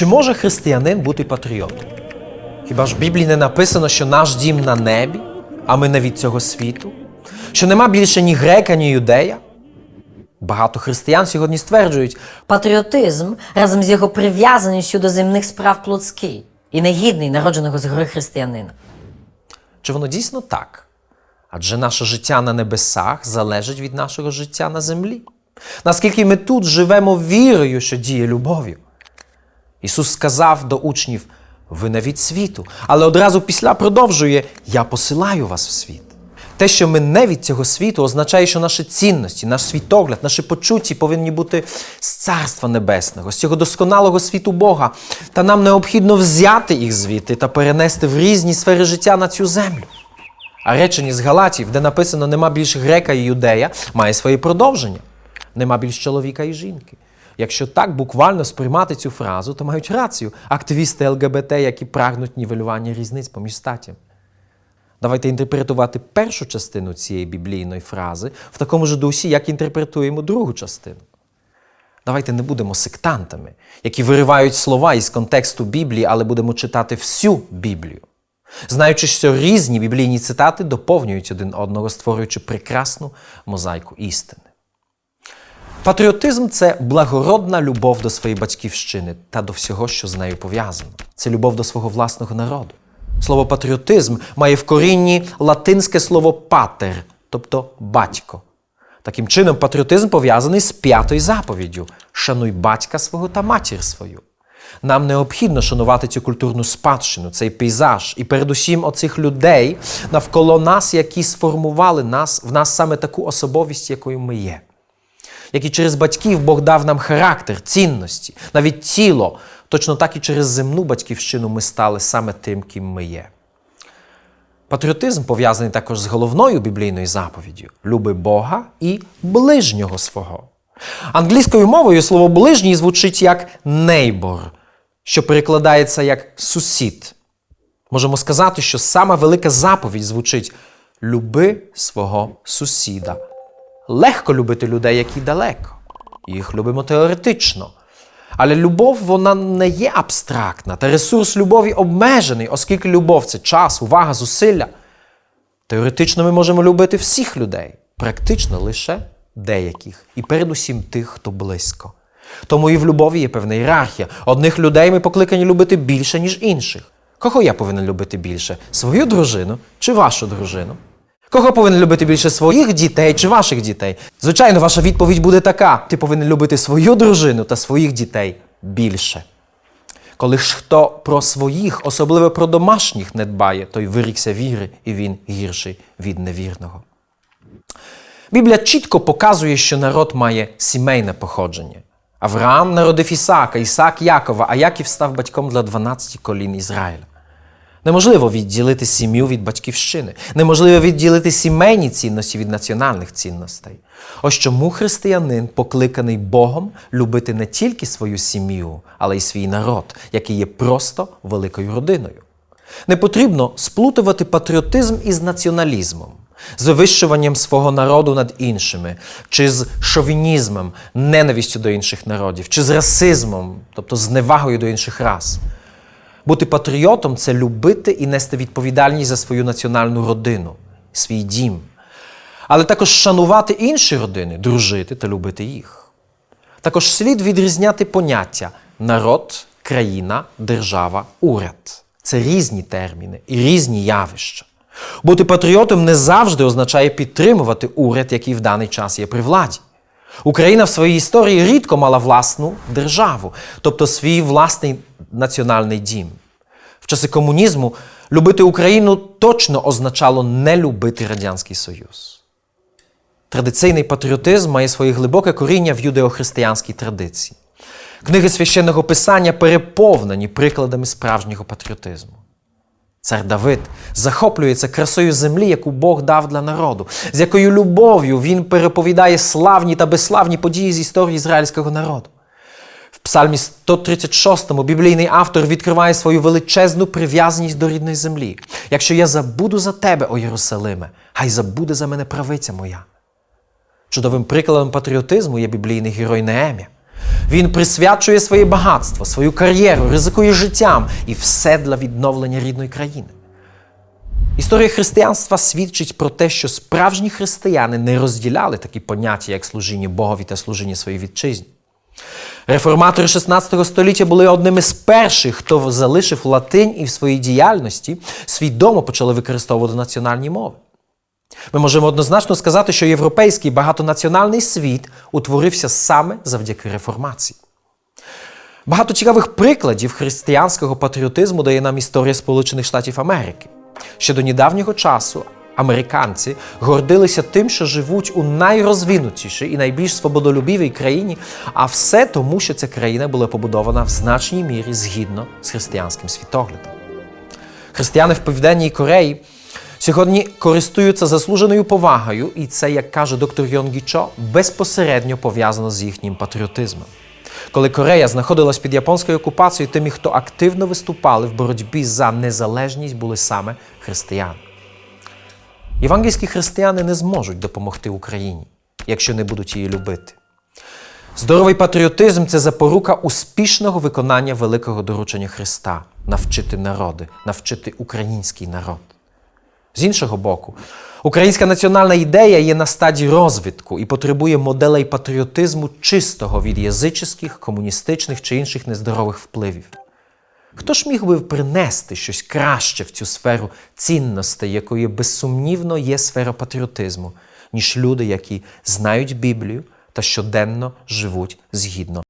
Чи може християнин бути патріотом? Хіба ж в Біблії не написано, що наш дім на небі, а ми не від цього світу? Що нема більше ні грека, ні юдея? Багато християн сьогодні стверджують, Патріотизм разом з його прив'язаністю до земних справ плотський і негідний народженого згори християнина. чи воно дійсно так? Адже наше життя на небесах залежить від нашого життя на землі. Наскільки ми тут живемо вірою, що діє любов'ю. Ісус сказав до учнів: ви не від світу, але одразу після продовжує: Я посилаю вас в світ. Те, що ми не від цього світу, означає, що наші цінності, наш світогляд, наші почутті повинні бути з Царства Небесного, з цього досконалого світу Бога. Та нам необхідно взяти їх звідти та перенести в різні сфери життя на цю землю. А речення з Галатів, де написано нема більш грека і юдея, має своє продовження. Нема більш чоловіка і жінки. Якщо так буквально сприймати цю фразу, то мають рацію активісти ЛГБТ, які прагнуть нівелювання різниць поміж статтями. Давайте інтерпретувати першу частину цієї біблійної фрази в такому ж дусі, як інтерпретуємо другу частину. Давайте не будемо сектантами, які виривають слова із контексту Біблії, але будемо читати всю Біблію. Знаючи, що різні біблійні цитати доповнюють один одного, створюючи прекрасну мозаїку істини. Патріотизм це благородна любов до своєї батьківщини та до всього, що з нею пов'язано. Це любов до свого власного народу. Слово патріотизм має в корінні латинське слово патер, тобто батько. Таким чином, патріотизм пов'язаний з п'ятою заповіддю шануй батька свого та матір свою. Нам необхідно шанувати цю культурну спадщину, цей пейзаж, і передусім оцих людей навколо нас, які сформували нас, в нас саме таку особовість, якою ми є. Як і через батьків Бог дав нам характер, цінності, навіть тіло, точно так і через земну батьківщину ми стали саме тим, ким ми є. Патріотизм пов'язаний також з головною біблійною заповіддю люби Бога і ближнього свого. Англійською мовою слово ближній звучить як neighbor, що перекладається як сусід. Можемо сказати, що сама велика заповідь звучить люби свого сусіда. Легко любити людей, які далеко. Їх любимо теоретично. Але любов вона не є абстрактна, та ресурс любові обмежений, оскільки любов це час, увага, зусилля. Теоретично ми можемо любити всіх людей, практично лише деяких, і передусім тих, хто близько. Тому і в любові є певна ієрархія. Одних людей ми покликані любити більше, ніж інших. Кого я повинен любити більше? Свою дружину чи вашу дружину? Кого повинен любити більше своїх дітей чи ваших дітей? Звичайно, ваша відповідь буде така: ти повинен любити свою дружину та своїх дітей більше. Коли ж хто про своїх, особливо про домашніх, не дбає, той вирікся віри, і він гірший від невірного. Біблія чітко показує, що народ має сімейне походження. Авраам народив Ісака, Ісак Якова, а Яків став батьком для 12 колін Ізраїля. Неможливо відділити сім'ю від батьківщини. Неможливо відділити сімейні цінності від національних цінностей. Ось чому християнин покликаний Богом любити не тільки свою сім'ю, але й свій народ, який є просто великою родиною. Не потрібно сплутувати патріотизм із націоналізмом, з вивищуванням свого народу над іншими, чи з шовінізмом, ненавистю до інших народів, чи з расизмом, тобто зневагою до інших рас. Бути патріотом це любити і нести відповідальність за свою національну родину, свій дім. Але також шанувати інші родини, дружити та любити їх. Також слід відрізняти поняття народ, країна, держава, уряд. Це різні терміни і різні явища. Бути патріотом не завжди означає підтримувати уряд, який в даний час є при владі. Україна в своїй історії рідко мала власну державу, тобто свій власний національний дім. В часи комунізму любити Україну точно означало не любити Радянський Союз. Традиційний патріотизм має своє глибоке коріння в юдеохристиянській традиції. Книги священного писання переповнені прикладами справжнього патріотизму. Цар Давид захоплюється красою землі, яку Бог дав для народу, з якою любов'ю він переповідає славні та безславні події з історії ізраїльського народу. В Псальмі 136 біблійний автор відкриває свою величезну прив'язаність до рідної землі. Якщо я забуду за тебе, о Єрусалиме, хай забуде за мене правиця моя. Чудовим прикладом патріотизму є біблійний герой Неемія. Він присвячує своє багатство, свою кар'єру, ризикує життям і все для відновлення рідної країни. Історія християнства свідчить про те, що справжні християни не розділяли такі поняття, як служіння Богові та служіння своїй вітчизні. Реформатори 16 століття були одними з перших, хто залишив латинь і в своїй діяльності свідомо почали використовувати національні мови. Ми можемо однозначно сказати, що європейський багатонаціональний світ утворився саме завдяки реформації. Багато цікавих прикладів християнського патріотизму дає нам історія Сполучених Штатів Америки. Ще до недавнього часу американці гордилися тим, що живуть у найрозвинутішій і найбільш свободолюбівій країні, а все тому, що ця країна була побудована в значній мірі згідно з християнським світоглядом. Християни в Південній Кореї сьогодні користуються заслуженою повагою, і це, як каже доктор Йон Гічо, безпосередньо пов'язано з їхнім патріотизмом. Коли Корея знаходилась під японською окупацією, тими, хто активно виступали в боротьбі за незалежність, були саме християни. Євангельські християни не зможуть допомогти Україні, якщо не будуть її любити. Здоровий патріотизм це запорука успішного виконання великого доручення Христа навчити народи, навчити український народ. З іншого боку, українська національна ідея є на стадії розвитку і потребує моделей патріотизму чистого від язичних, комуністичних чи інших нездорових впливів. Хто ж міг би принести щось краще в цю сферу цінностей, якою безсумнівно є сфера патріотизму, ніж люди, які знають Біблію та щоденно живуть згідно